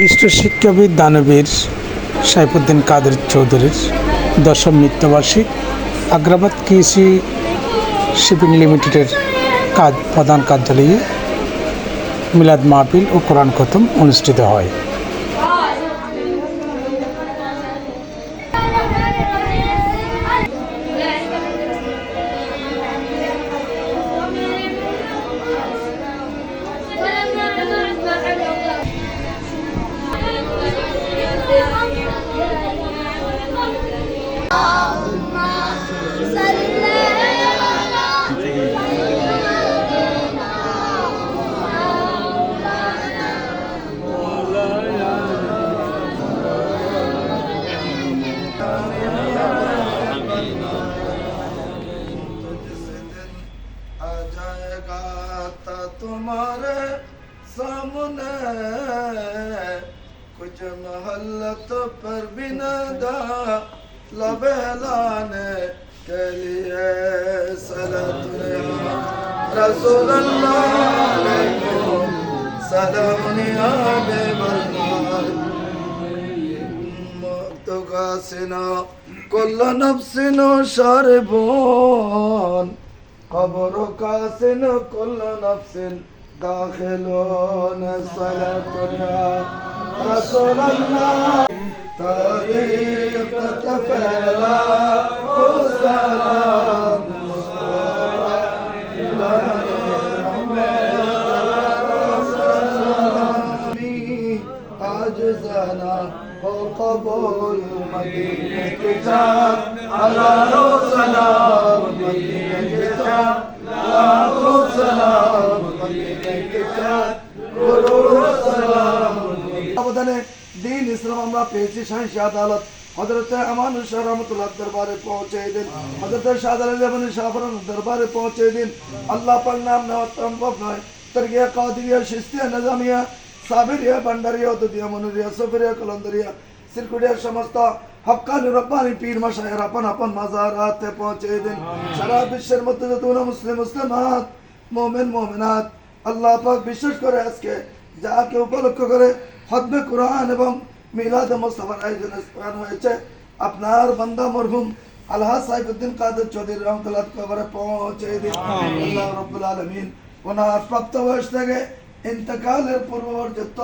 বিশিষ্ট শিক্ষাবিদ দানবীর সাইফুদ্দিন কাদের চৌধুরীর দশম মৃত্যুবার্ষিক আগ্রাবাদ কৃষি শিপিং লিমিটেডের কাজ প্রধান কার্যালয়ে মিলাদ মাহফিল ও কোরআন খতম অনুষ্ঠিত হয়। তোমার সামনে कुछ मोहल्लत पर भी न लबेलान के लिए सलत रसूल सलम तुगासिना कुल्ल नफसिनो शरबोन قبرك سن كل نفس داخلون صلاتنا رسول الله طريقة فلا السلام عجزنا وقبول مدينة كتاب على رسول مدينة অবদানে দিন ইসলাম আমরা পেয়েছি সাহিংস আদালত হজরত আমান শাহ রহমতুল্লাহ দরবারে পৌঁছে দিন। হজরত শাহ আলী শাহরান দরবারে পৌঁছে দিন। আল্লাহ পাক নাম নেওয়া সম্ভব সমস্ত হকানি রব্বানি পীর মাসায়ের আপন আপন মাজারাতে পৌঁছে দিন। সারা বিশ্বের মধ্যে যতগুলো মুসলিম মুসলিমাত মোমেন মোমেনাত আল্লাহ পাক বিশেষ করে আজকে যাকে উপলক্ষ করে হদবে কোরআন এবং মিলাদ মোস্তফার আয়োজনে হয়েছে। আপনার বান্দা মরহুম আল্লাহ সাইফুদ্দিন কাদের চৌধুরী রহমতুল্লাহ কবরে পৌঁছে দিন। আল্লাহ রব্বুল আলমিন ওনার প্রাপ্ত বয়স থেকে ইন্তকালের পূর্ব পর্যন্ত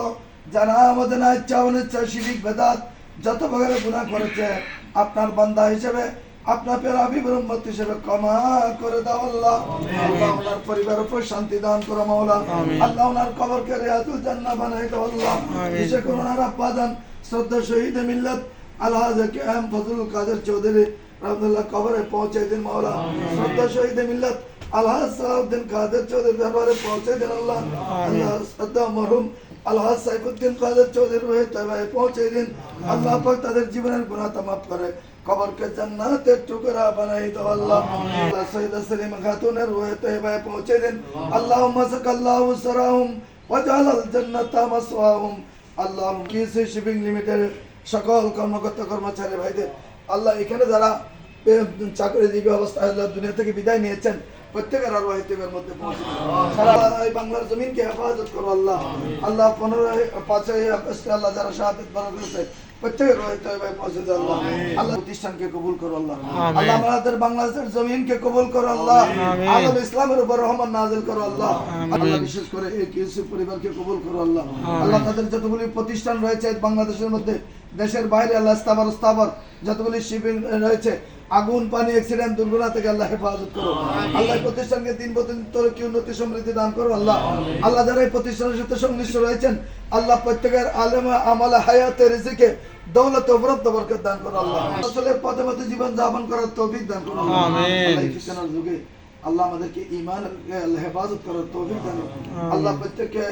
যারা আমাদের অনিচ্ছা শিরিক বেদাত যত প্রকারের গুণা করেছে আপনার বান্দা হিসেবে আপনার পের আবিবর উম্মত হিসেবে ক্ষমা করে দাও আল্লাহ। আল্লাহ ওনার পরিবার উপর শান্তি দান করো মাওলা। আল্লাহ ওনার কবরকে রিয়াতুল জান্নাহ বানাই দাও আল্লাহ। বিশেষ করে ওনার আব্বা শ্রদ্ধা শহীদ মিল্লাত কে এম ফজলুল কাদের চৌধুরী রহমতুল্লাহ কবরে পৌঁছে দিন মাওলা। শ্রদ্ধা শহীদ মিল্লাত আলহাজ সালাউদ্দিন কাদের চৌধুরী দরবারে পৌঁছে দিন আল্লাহ। আল্লাহ শ্রদ্ধা মরহুম আলহাজ সাইফুদ্দিন কাদের চৌধুরী তবায় পৌঁছে দিন। আল্লাহ পাক তাদের জীবনের গুনাহ মাফ করে কবরকে জান্নাতের টুকরা বানাই দাও আল্লাহ। সৈয়দ সলিম খাতুনের তবায় পৌঁছে দিন। আল্লাহুম্মা সাকাল্লাহু সারাহুম ওয়াজআল আল জান্নাতা মাসওয়াহুম। আল্লাহ কিসি শিপিং লিমিটেড সকল কর্মকর্তা কর্মচারী ভাইদের আল্লাহ এখানে যারা চাকরিজীবী অবস্থায় আল্লাহ দুনিয়া থেকে বিদায় নিয়েছেন। প্রত্যেকের আরও মধ্যে পৌঁছে সারা এই বাংলার জমিনকে হেফাজত করো আল্লাহ। আল্লাহ পনেরোই পাঁচই আগস্টে আল্লাহ যারা শাহাদত বরণ করেছে প্রত্যেকের রহিত ভাই পৌঁছে আল্লাহ। আল্লাহ প্রতিষ্ঠানকে কবুল করো আল্লাহ। আল্লাহ আমাদের বাংলাদেশের জমিনকে কবুল করো আল্লাহ। আলম ইসলামের উপর রহমান নাজিল করো আল্লাহ। আল্লাহ বিশেষ করে এই কিউসি পরিবারকে কবুল করো আল্লাহ। আল্লাহ তাদের যতগুলি প্রতিষ্ঠান রয়েছে বাংলাদেশের মধ্যে দেশের বাইরে আল্লাহ স্থাবর স্থাবর যতগুলি শিবির রয়েছে আগুন পানি অ্যাক্সিডেন্ট দুর্ঘটনা থেকে আল্লাহ হেফাজত করো। আল্লাহ প্রতিষ্ঠানকে দিন প্রতিদিন কি উন্নতি সমৃদ্ধি দান করো আল্লাহ। আল্লাহ যারা এই প্রতিষ্ঠানের সাথে সংশ্লিষ্ট রয়েছেন আল্লাহ প্রত্যেকের আলেম আমলা হায়াতে রিজিকে দৌলত অবরত বরকত দান করো আল্লাহ। আসলে পথে পথে জীবন যাপন করার তৌফিক দান করো এই যুগে আল্লাহ আমাদেরকে ইমান হেফাজত করার তৌফিক দান করো। আল্লাহ প্রত্যেককে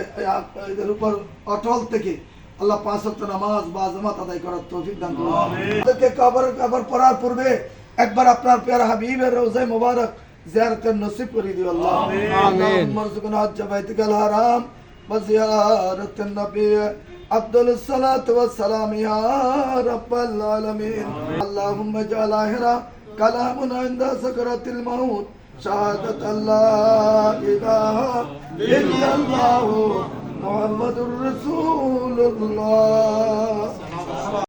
এদের উপর অটল থেকে আল্লাহ পাঁচ নামাজ বা জামাত আদায় করার তৌফিক দান করুন আমাদেরকে কবর কবর পড়ার পূর্বে একবার আপনার পেয়ারা হাবিবের রোজায় মোবারক জিয়ারতের নসিব করে দিও আল্লাহ আমিন মারজুকনা হজ বাইতুল হারাম ওয়া জিয়ারাতুন নবী আফদল الصلاة والسلام يا رب العالمين اللهم اجعل آخر كلامنا عند سكرة الموت شهادة الله إله إلا الله মোহাম্মদুর রসুল্লাহ